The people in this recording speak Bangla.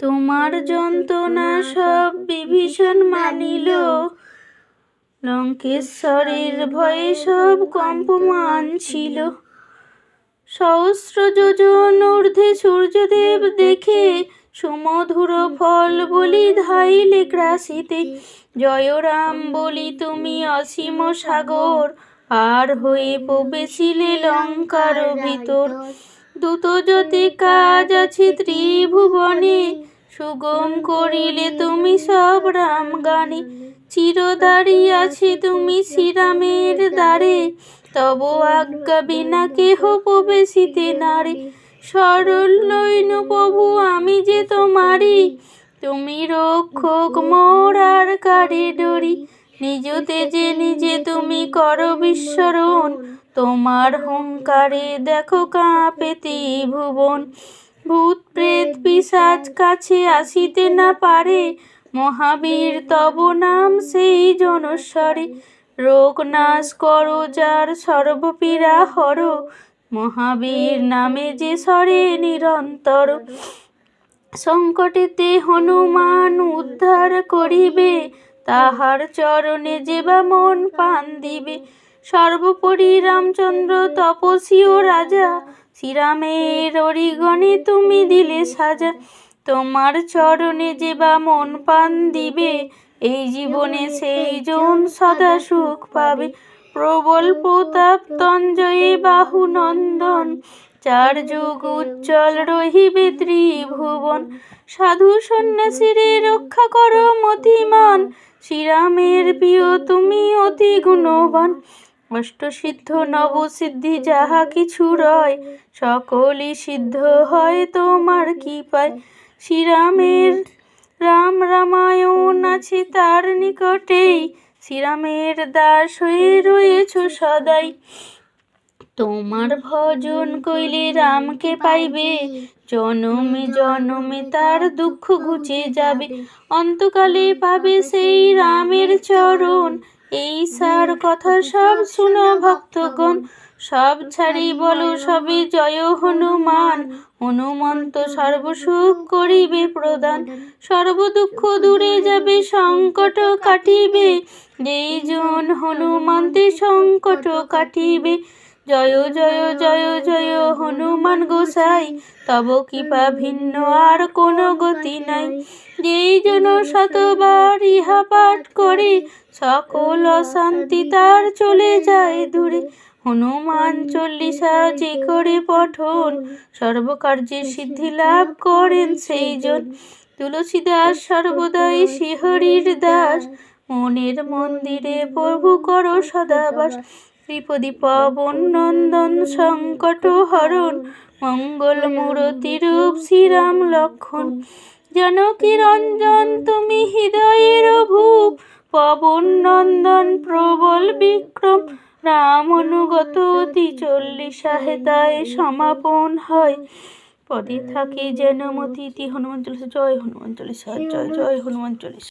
তোমার যন্ত্রণা সব বিভীষণ মানিল। লঙ্কেশ্বরের ভয়ে সব কম্পমান ছিল। সহস্র যোজন ঊর্ধ্বে সূর্যদেব দেখে সুমধুর ফল বলি ধাইলে গ্রাসিতে জয় রাম বলি তুমি অসীম সাগর আর হয়ে প্রবেশিলে লঙ্কার ভিতর। দ্রুত যতে কাজ আছে ত্রিভুবনে, সুগম করিলে তুমি সব রাম গানে চিরদারি আছে তুমি শ্রীরামের দ্বারে, তব আজ্ঞা বিনা কেহ প্রবেশিতে নারে। সরল নৈন প্রভু, আমি যে তোমারি তুমি রক্ষক মোর আর কারে ডরি। নিজ তেজে নিজে তুমি করো বিস্মরণ, তোমার হুঙ্কারে দেখো কাঁপে ভুবন। ভূত, প্রেত, পিসাচ কাছে আসিতে না পারে, মহাবীর তব নাম সেই জনস্বরে। রোগ নাশ করো যার সর্বপীড়া হর, মহাবীর নামে যে সরে নিরন্তর। সংকটেতে হনুমান উদ্ধার করিবে তাহার চরণে যে বা মন পান দিবে। সর্বোপরি রামচন্দ্র তপসী ও রাজা, শ্রীরামের অরিগণে তুমি দিলে সাজা। তোমার চরণে যে বা মন পান দিবে, এই জীবনে সেই জন সদা সুখ পাবে। প্রবল প্রতাপ তঞ্জয়ে বাহু নন্দন চার যুগ উজ্জ্বল রহিবে ত্রিভুবন। সাধু সন্ন্যাসীরে রক্ষা করো মতিমান। শ্রীরামের প্রিয়, তুমি অতি গুণবান। অষ্টসিদ্ধ নবসিদ্ধি যাহা কিছু রয়, সকলই সিদ্ধ হয় তোমার কি পায় শ্রীরামের রাম রামায়ণ আছে তার নিকটেই। শ্রীরামের দাস হয়ে রয়েছ সদাই। তোমার ভজন কইলে রামকে পাইবে। জনমে জনমে তার দুঃখ ঘুচে যাবে। অন্তকালে পাবে সেই রামের চরণ। এই সার কথা সব শুনো ভক্তগণ। সব ছাড়ি বলো, সবে জয় হনুমান। হনুমন্ত সর্বসুখ করিবে প্রদান। সর্বদুঃখ দূরে যাবে, সংকট কাটিবে। যেই জন হনুমন্তে সংকট কাটিবে জয় জয় জয় জয়, হনুমান গোসাই। তব কৃপা ভিন্ন, আর কোনো গতি নাই। যেই জন শতবার ইহা পাঠ করে, সকল অশান্তি তার চলে যায় দূরে। হনুমান চল্লিশা যে করে পঠন, সর্বকার্যে সিদ্ধি লাভ করেন সেই জন তুলসীদাস সর্বদাই শ্রীহরির দাস, মনের মন্দিরে প্রভু করো সদাবাস। ত্রিপদী পবন নন্দন সংকট হরণ, মঙ্গল মূরতি রূপ শ্রীরাম লক্ষণ। জানকী রঞ্জন, তুমি হৃদয়ের ভূপ পবন নন্দন প্রবল বিক্রম। রাম অনুগত অতি চল্লিশা সমাপন হয়। পদে থাকে যেন মতি হনুমান চল্লিশা, জয় হনুমান চল্লিশা, জয় জয় হনুমান চল্লিশা।